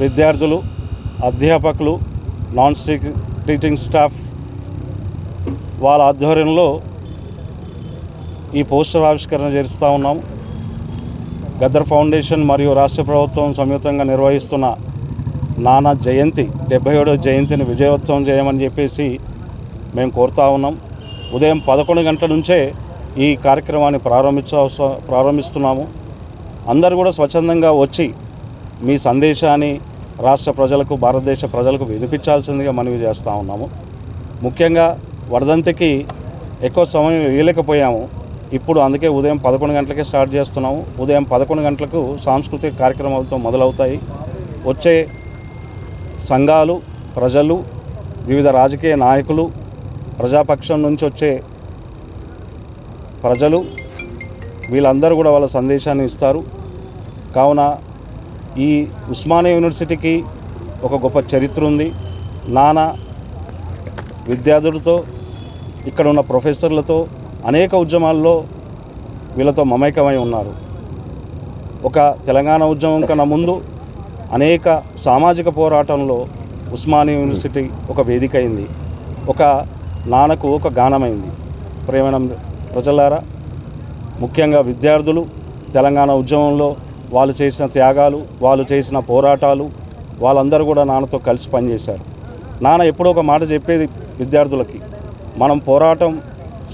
విద్యార్థులు అధ్యాపకులు non stick teaching staff వాళ్ళ ఆధ్వర్యంలో ఈ పోస్టర్ ఆవిష్కరణ చేస్తూ ఉన్నాం. గద్దర్ ఫౌండేషన్ మరియు రాష్ట్ర ప్రభుత్వం సంయుక్తంగా నిర్వహిస్తున్న నానా జయంతి డెబ్బై ఏడో జయంతిని విజయోత్సవం చేయమని చెప్పేసి మేము కోరుతా ఉన్నాం. ఉదయం పదకొండు గంటల నుంచే ఈ కార్యక్రమాన్ని ప్రారంభించ ప్రారంభిస్తున్నాము. అందరూ కూడా స్వచ్ఛందంగా వచ్చి మీ సందేశాన్ని రాష్ట్ర ప్రజలకు భారతదేశ ప్రజలకు వినిపించాల్సిందిగా మనవి చేస్తూ ఉన్నాము. ముఖ్యంగా వరదంతికి ఎక్కువ సమయం వేయలేకపోయాము ఇప్పుడు అందుకే ఉదయం పదకొండు గంటలకే స్టార్ట్ చేస్తున్నాము. ఉదయం పదకొండు గంటలకు సాంస్కృతిక కార్యక్రమాలతో మొదలవుతాయి. వచ్చే సంఘాలు ప్రజలు వివిధ రాజకీయ నాయకులు ప్రజాపక్షం నుంచి వచ్చే ప్రజలు వీళ్ళందరూ కూడా వాళ్ళ సందేశాన్ని ఇస్తారు. కావున ఈ ఉస్మానియా యూనివర్సిటీకి ఒక గొప్ప చరిత్ర ఉంది. నానా విద్యార్థులతో ఇక్కడ ఉన్న ప్రొఫెసర్లతో అనేక ఉద్యమాల్లో వీళ్ళతో మమైకమై ఉన్నారు. ఒక తెలంగాణ ఉద్యమం కన్నా ముందు అనేక సామాజిక పోరాటంలో ఉస్మానియా యూనివర్సిటీ ఒక వేదిక అయింది. ఒక నాన్నకు ఒక గానమైంది. ప్రేమణం ప్రజలారా ముఖ్యంగా విద్యార్థులు తెలంగాణ ఉద్యమంలో వాళ్ళు చేసిన త్యాగాలు వాళ్ళు చేసిన పోరాటాలు వాళ్ళందరూ కూడా నాన్నతో కలిసి పనిచేశారు. నాన్న ఎప్పుడో ఒక మాట చెప్పేది విద్యార్థులకి మనం పోరాటం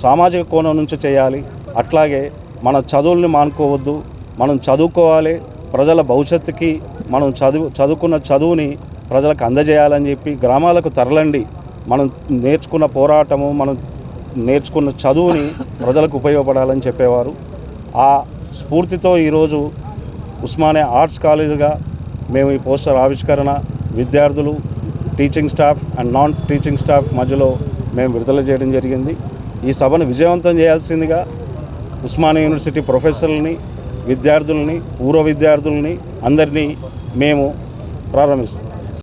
సామాజిక కోణం నుంచి చేయాలి. అట్లాగే మన చదువుల్ని మానుకోవద్దు. మనం చదువుకోవాలి. ప్రజల భవిష్యత్తుకి మనం చదువు చదువుకున్న చదువుని ప్రజలకు అందజేయాలని చెప్పి గ్రామాలకు తరలండి. మనం నేర్చుకున్న పోరాటము మనం నేర్చుకున్న చదువుని ప్రజలకు ఉపయోగపడాలని చెప్పేవారు. ఆ స్ఫూర్తితో ఈరోజు ఉస్మానియా ఆర్ట్స్ కాలేజీగా మేము ఈ పోస్టర్ ఆవిష్కరణ విద్యార్థులు teaching staff and non teaching staff మధ్యలో మేము విడుదల చేయడం జరిగింది. ఈ సభను విజయవంతం చేయాల్సిందిగా ఉస్మానియా యూనివర్సిటీ ప్రొఫెసర్లని విద్యార్థులని పూర్వ విద్యార్థులని అందరినీ మేము ప్రారంభిస్తాం